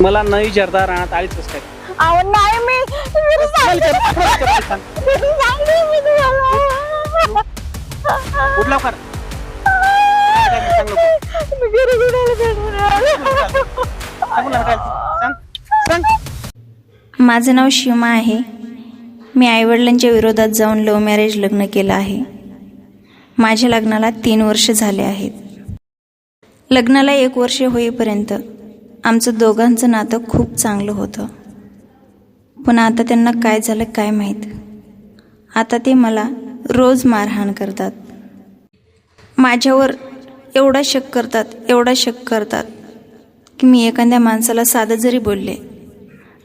मला न विचारता राहण्यात आलीच कसं काय अहो नाही मी घरी सांगते. घरी सांगते मी तुम्हाला. उठ लवकर सांग लवकर. मी घरी कुणाला भेटून आले. सांग मला भेटायला. सांग सांग माझं नाव शिमा आहे मी आईवडिलांच्या विरोधात जाऊन लव्ह मॅरेज लग्न केलं आहे माझ्या लग्नाला तीन वर्ष झाले आहेत लग्नाला एक वर्ष होईपर्यंत आमचं दोघांचं नातं खूप चांगलं होतं. पण आता त्यांना काय झालं काय माहीत. आता ते मला रोज मारहाण करतात. माझ्यावर एवढा शक करतात एवढा शक करतात की मी एखाद्या माणसाला साधं जरी बोलले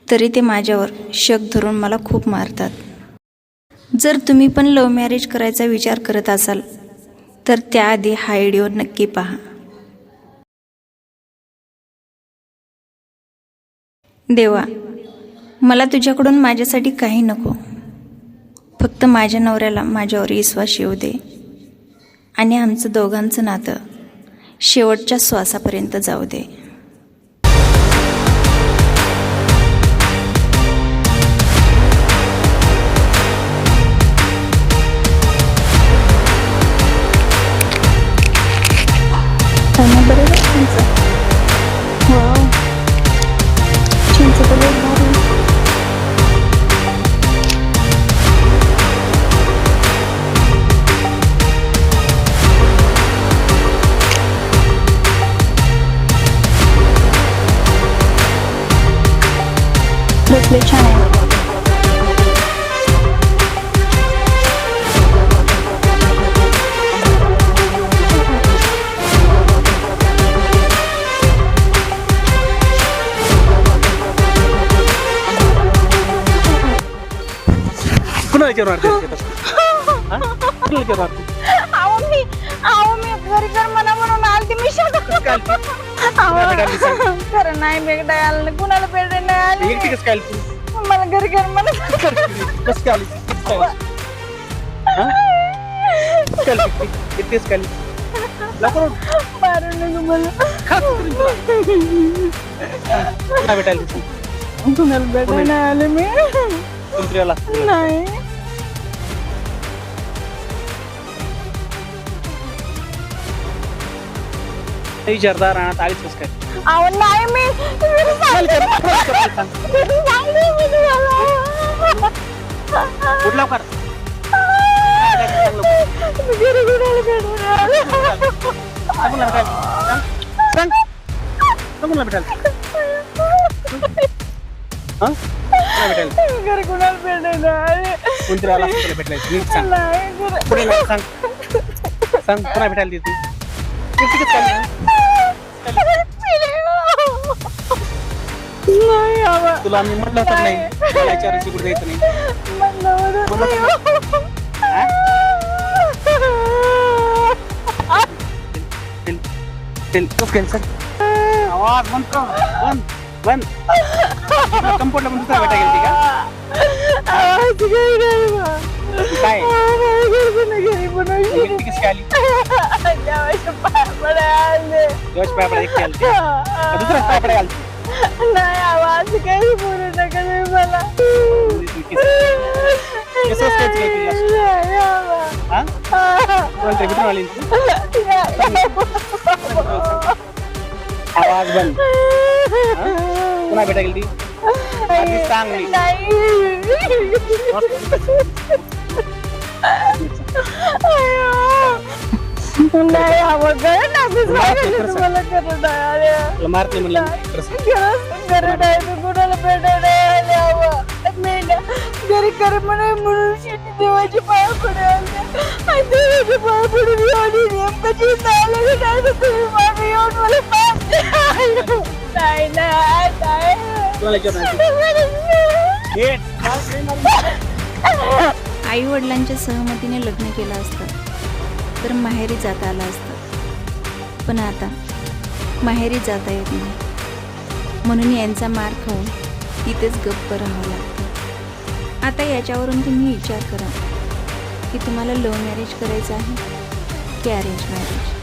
तरी ते माझ्यावर शक धरून मला खूप मारतात. जर तुम्ही पण लव्ह मॅरेज करायचा विचार करत असाल तर त्याआधी हा व्हिडिओ नक्की पहा. देवा मला तुझ्याकडून माझ्यासाठी काही नको. फक्त माझ्या नवऱ्याला माझ्यावर विश्वास येऊ दे. आणि आमचं दोघांचं नातं शेवटच्या श्वासापर्यंत जाऊ दे. खाणं अहो मी अहो मी घरी कर म्हणा म्हणून आलती मी कसं आलती? अहो. खरं नाही आलं नाही कुणाला भेटायला नाही एकटी आले कसं काय आली तू? मला घरी कर म्हणा कसं काय आली? कसं काय आली? हा? कसं काय आली एकटी? एकटी कसं काय आली? लवकर उठ. मारू नको मला खा तू तरी तुला. कुणाला भेटायला ती? कुणाला भेटायला नाही आले मी कोणतरी आला. नाही विचारता राहण्यात आलीच कसं काय अहो नाही मी सांगते. सांगते मी तुम्हाला उठ लवकर. सांग. मी घरी भेटून आले भेटायला. सांग. सांग. सांग कुणाला भेटायला. हा? कुणाला भेटायला? घरी कुणाला भेटायला आले कोणतरी आला असेल तुला भेटायला. नीट सांग. नाही घरी पुढे लाव, सांग सांग पुन्हा भेटायला देते काय आली? नाही आवा तुला आम्ही म्हटलं होतं नाही मला विचारायची कुठे जायचं नाही म्हणलं होतं नाही. कॅन्सर आवाज बंद कर बंद बंद कंपाऊंडला पण दुसरा का आवाज काही नाही बा. काय आवाज घरी पण घरी पण एकटी कशी काय आली देवाच्या पाया पडायला आले. दिवस पाय पडा एकटी आली का दुसरा पाय पडा आली नाही आवाज काही बोलू नका तुम्ही मला कसं असतं ते तुला? नाही आवा. हा कोणतरी भेटून आली ना तू? आवाज बंद हा? पुन्हा भेटायला गेलती आधी सांग मी नाही हवं गरज नाही मारते खरं तुम्हाला करत आहे तुला मारत नाही म्हणलं कुणाला भेटायला आले हवं. घरी कर म्हणे म्हणून शेती देवाची पाया पुढे आले आणि देवाची पाया पुढे एवढी नेमकाची नाही. नाही तर तुम्ही मागे येऊन मला. नाही नाही नाही. आई वडिलांच्या सहमतीने लग्न केलं असतं. तर माहेरी जाता आलं असतं. पण आता माहेरी जाता येत नाही. म्हणून यांचा मार खाऊन इथेच गप्प राहावं लागतं. आता याच्यावरून तुम्ही विचार करा की तुम्हाला लव्ह मॅरेज करायचं आहे की अरेंज मॅरेज?